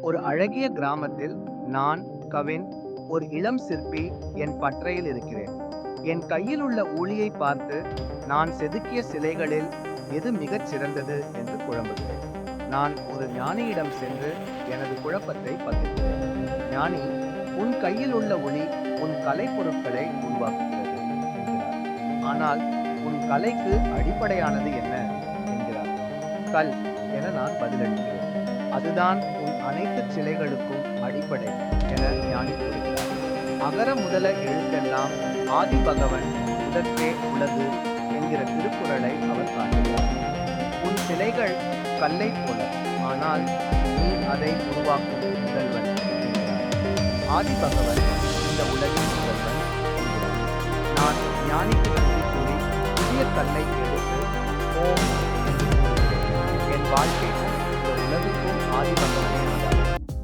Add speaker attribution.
Speaker 1: ஒரு அழகிய கிராமத்தில் நான் கவின் ஒரு இளம் சிற்பி என் பற்றையில் இருக்கிறேன். என் கையில் உள்ள ஊழியை பார்த்து நான் செதுக்கிய சிலைகளில் எது மிகச் சிறந்தது என்று குழம்புகிறேன் நான் ஒரு ஞானியிடம் சென்று எனது குழப்பத்தை பகிர்கிறேன். ஞானி உன் கையில் உள்ள ஒளி உன் கலைப்பொருட்களை உருவாக்குகிறது என்கிறார். ஆனால் உன் கலைக்கு அடிப்படையானது என்ன என்கிறார். கல் என நான் பதிலளிக்கிறேன். அதுதான் உன் அனைத்து சிலைகளுக்கும் அடிப்படை என ஞானி கூறுகிறார் அகர முதல எழுத்தெல்லாம் ஆதி பகவன் முதற்கே உள்ளது என்கிற திருக்குறளை அவர் காட்டுகிறார். உன் சிலைகள் கல்லை போல ஆனால் நீ அதை உருவாக்கும் முதல்வன் ஆதி பகவன் இந்த உலகின் முதல்வன் நான் ஞானிக்கு நன்றி கூறி புதிய கல்லை ஆதி பகவனே ஆதாரம்